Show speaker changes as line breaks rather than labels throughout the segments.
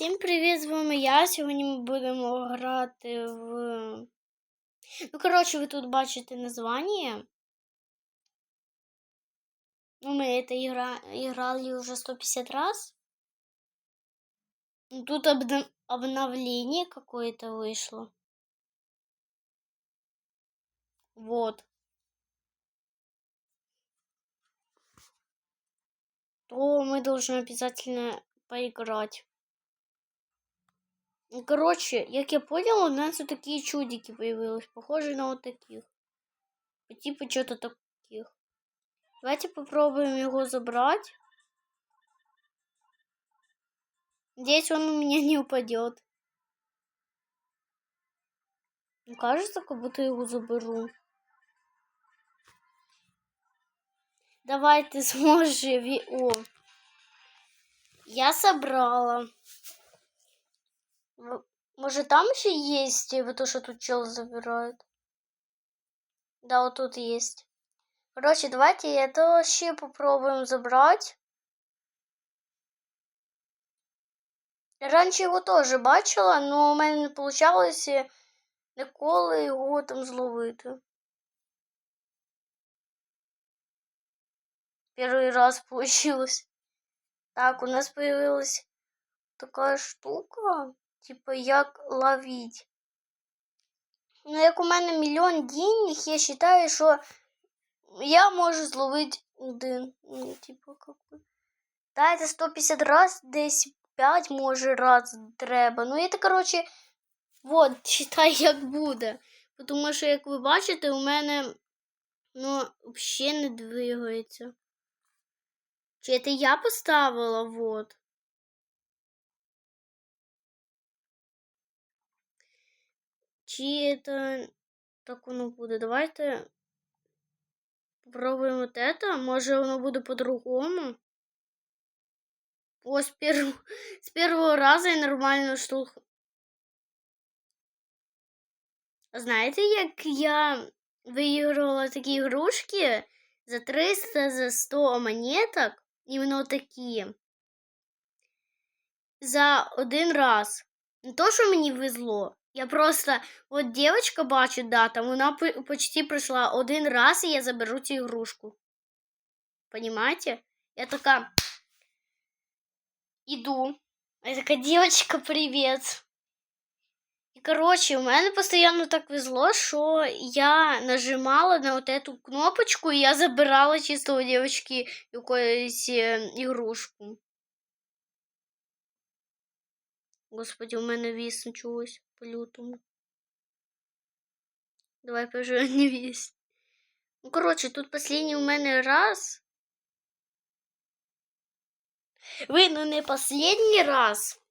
Всім привіт, з вами я. Сьогодні ми будемо грати в. Ну, коротше, ви тут бачите названня. Ну, ми это игра... играли уже 150 раз. Ну, Тут обна... обновление какое-то вышло. Вот. То мы должны обязательно поиграть. Короче, як я понял, у нас вот такие чудики появились, похожие на вот таких. По типу что-то таких. Давайте попробуем его забрать. Надеюсь, он у меня не упадет. Кажется, как будто его заберу. Давай ты сможешь. О. Я собрала. Может, там еще есть э, вот то, что тут чел забирает? Да, вот тут есть. Короче, давайте это вообще попробуем забрать. Я Раніше його теж бачила, але у мене не вийшло ніколи його там зловити. Перший раз получилось. Так, у нас появилась така штука, типа як ловить. Ну, як у мене мільйон денег, я вважаю, що я можу зловити один. Ну, типа, как би. Да, це 150 раз, десь 5 може раз треба. Ну, це, коротше, вот, читай, як буде. Тому що, як ви бачите, у мене, ну, взагалі не двигається. Чи це я поставила, вот. Чи це так воно буде? Давайте попробуємо это. Може воно буде по-другому. О, с, перв... с первого раза я нормальну штуку. Знаєте, як я виігрувала такі ігрушки за 300, за 100 монеток, іменно такі. За один раз. Не то, що мені везло. Я просто, от дівчинка бачу, да, там вона по- почти пройшла один раз, і я заберу цю ігрушку. Понимаете? Я така иду. А я такая, девочка, привет. И, короче, у мене постоянно так везло, що я нажимала на вот эту кнопочку, і я забирала чисто у девочки якусь е, ігрушку. Господи, у мене віс чогось по-лютому. Давай поживем не вісь. Ну, короче, тут последний у мене раз. Ви, ну не последний раз.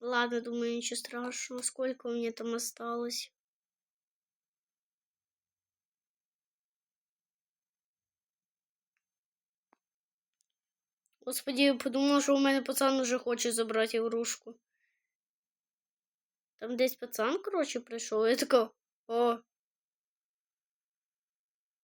Ладно, думаю, ничего страшного. Сколько у меня там осталось? Господи, я подумала, що у мене пацан уже хоче забрати ігрушку. Там десь пацан, короче, прийшов. Я така, о.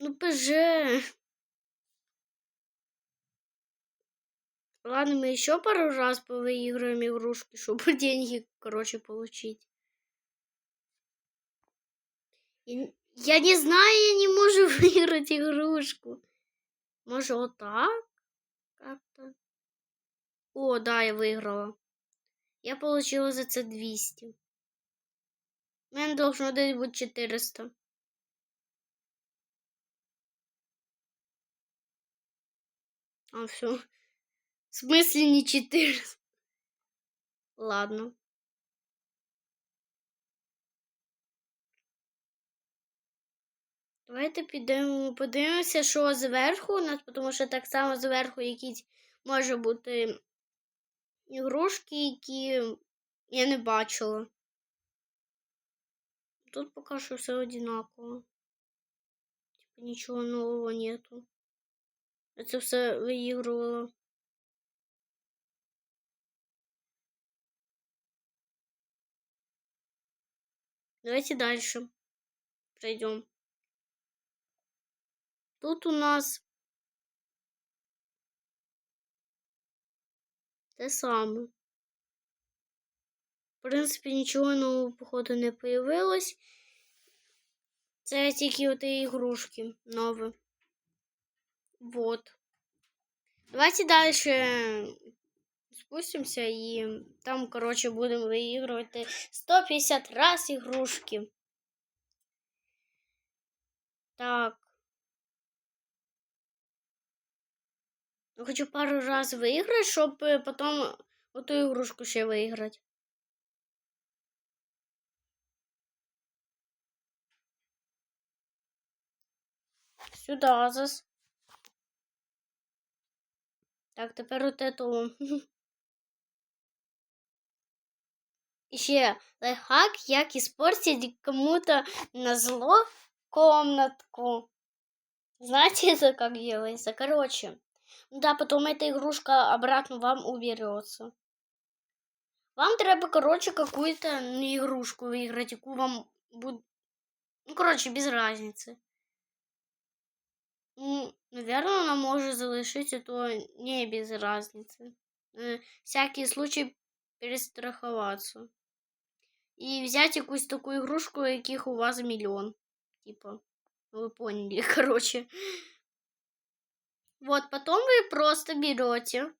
Ну, ПЖ. Ладно, мы еще пару раз повыиграем игрушки, чтобы деньги, короче, получить. Я, я не знаю, я не могу выиграть игрушку. Может, вот так? Как-то. О, да, я выиграла. Я получила за это 200. У меня должно дать быть 400. А, все. В смысле не 400? Ладно. Давайте підемо, подивимося, що зверху у нас, тому що так само зверху якісь може бути ігрушки, які я не бачила. Тут поки що все одинаково. Типа нічого нового нету. Я це все виігрувала. Давайте дальше пройдем. Тут у нас те саме. В принципі, нічого нового, походу, не появилось. Це тільки оті ігрушки нові. Вот. Давайте дальше спустимся и там, короче, будем выигрывать 150 раз игрушки. Так. Хочу пару раз выиграть, чтобы потом эту игрушку еще выиграть. Сюда зас. Так, тепер от эту. І ще лайфхак, як испортить кому-то на зло комнатку. Знаете, это как делается? Короче, да, потом эта игрушка обратно вам уберется. Вам треба, короче, какую-то игрушку выиграть, яку вам будет... Ну, короче, без разницы. Ну, наверное, она может залишиться, то не без разницы. На всякий случай перестраховаться. И взять якусь таку игрушку, яких у вас миллион. Типа, ну, вы поняли, короче. Вот, потом вы просто берете,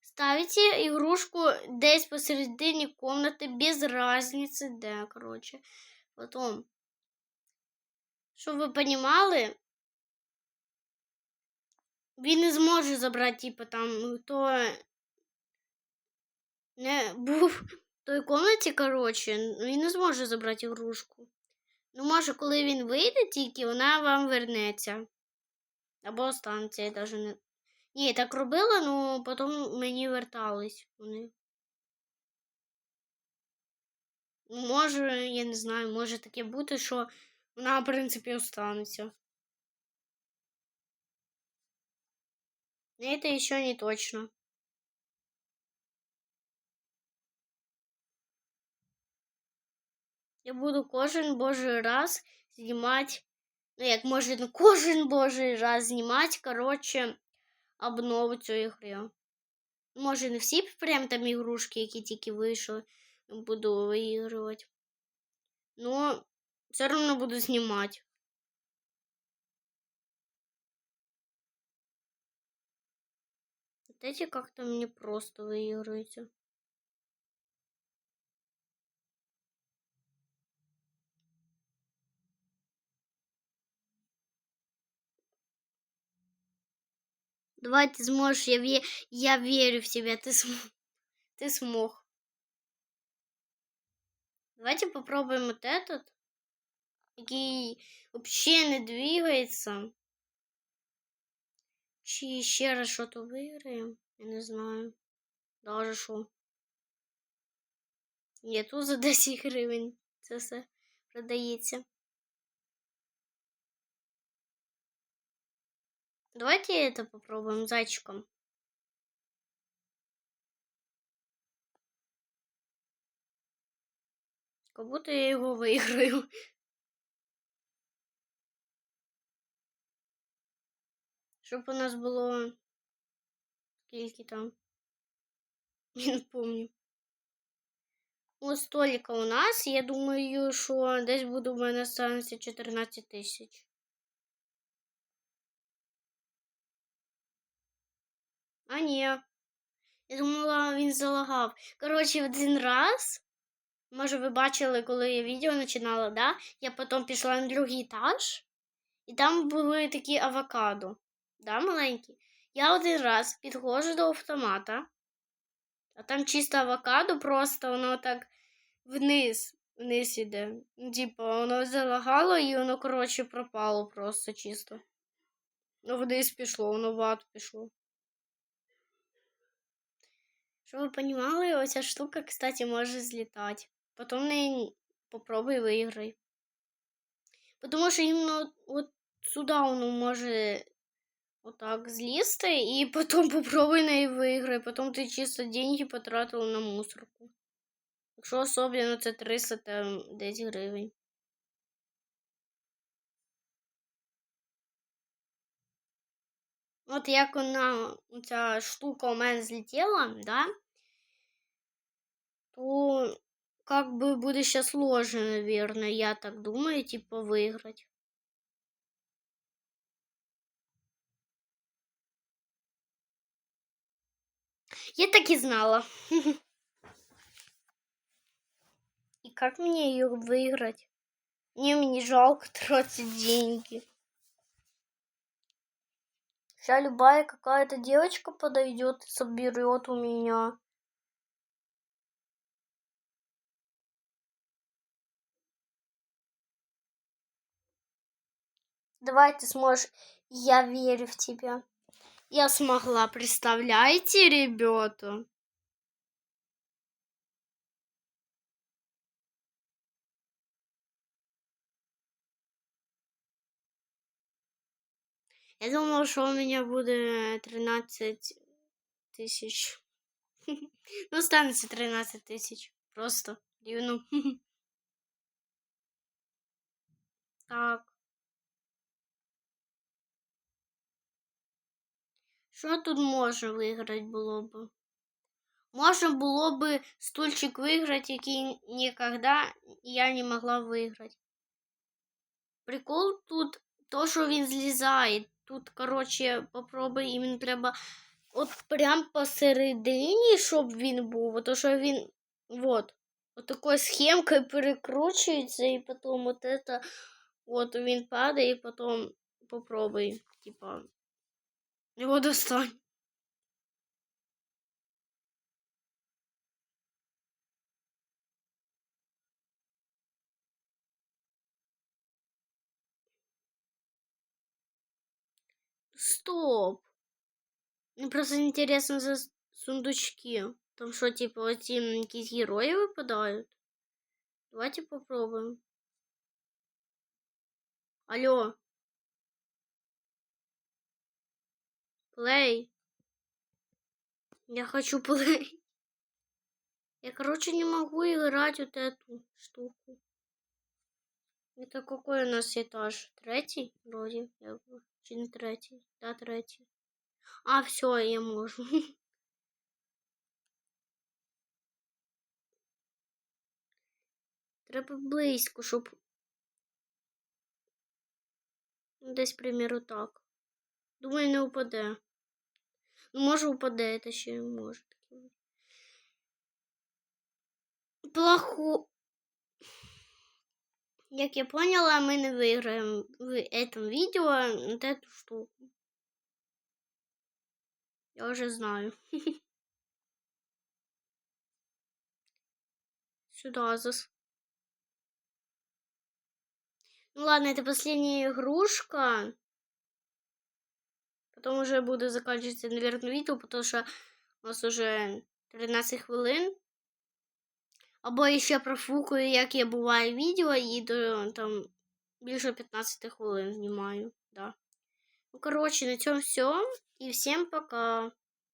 ставите игрушку десь посередине комнаты, без разницы, да, короче. Потом, чтобы вы понимали, він не зможе забрати, типу, там, хто не був в той комнаті, коротше, він не зможе забрати ігрушку. Ну, може, коли він вийде тільки, вона вам вернеться. Або останеться, я навіть не. Ні, так робила, ну потім мені вертались вони. Ну, може, я не знаю, може таке бути, що вона, в принципі, останеться. Это еще не точно. Я буду кожен божий раз знімати, ну як може кожен божий раз знімати, коротше, обнову цієї гри. Може, не всі прям там ігрушки, які тільки вийшли, буду виігрувати. Но все одно буду знімати. Вот эти как-то мне просто выигрываете. Давай ты сможешь, я, ве... я верю в тебя, ты, см... ты смог. Давайте попробуем вот этот, який вообще не двигается. Чи ще раз що то виграємо? Я не знаю. Даже що. Ні, тут за 10 гривень це все продається. Давайте это попробуем зайчиком. Как будто я его выиграю. Щоб у нас було скільки там. Не помню. У столика у нас, я думаю, що десь буде у мене станеться 14 тисяч. А ні. Я думала, він залагав. Коротше, один раз. Може, ви бачили, коли я відео починала, да? Я потім пішла на другий етаж, і там були такі авокадо да, маленький. Я один раз підходжу до автомата, а там чисто авокадо, просто воно так вниз вниз іде. Ну, типу, воно залагало і воно, коротше, пропало просто чисто. Ну, вниз пішло, воно в ад пішло. Щоб ви розуміли, оця штука, кстати, може злітати. Потім не попробуй виграй. Тому що іменно от сюди воно може Отак злізти і потім попробуй неї виграй. Потім ти чисто деньги потратила на мусорку. Якщо особливо це 300 там 10 гривень. От як вона, ця штука у мене злетіла, да? То, как бы будет сейчас сложно, наверное, я так думаю, типа выиграть. Я так и знала. И как мне ее выиграть? Мне мне жалко тратить деньги. Сейчас любая какая-то девочка подойдет и соберет у меня. Давай ты сможешь. Я верю в тебя. Я смогла, представляете, ребята? Я думала, что у меня будет 13 тысяч. Ну, останется 13 тысяч. Просто дивно. Так. Що тут можна виграти було б? Можна було б стульчик виграти, який ніколи я не могла виграти. Прикол тут то, що він злізає. Тут, коротше, попробуй, їм треба от прям посередині, щоб він був. то що він вот, от такою схемкою перекручується, і потім от это, от він падає, і потім попробуй, типа, його достань. Стоп. Мне просто интересно за сундучки. Там что, типа, эти какие-то герои выпадают? Давайте попробуем. Алло. Плей. Я хочу плей. Я, короче, не могу играть вот эту штуку. Это какой у нас этаж? Третий? Вроде. Я... Чи не? Да, третій. А, все, я можу. Треба близько, щоб. Десь, примеру, так. Думаю, не упаде. Ну, може, упаде, це ще може. Плохо. Як я поняла, ми не виграємо в этом відео вот эту штуку. Я вже знаю. Сюда зас. Ну ладно, это последняя игрушка. Потом уже буду заканчивать, наверное, видео, потому что у нас уже 13 хвилин. Або ще профукаю, як я буваю відео, і до там більше 15 хвилин знімаю. Да. Ну, коротше, на цьому все. І всім пока.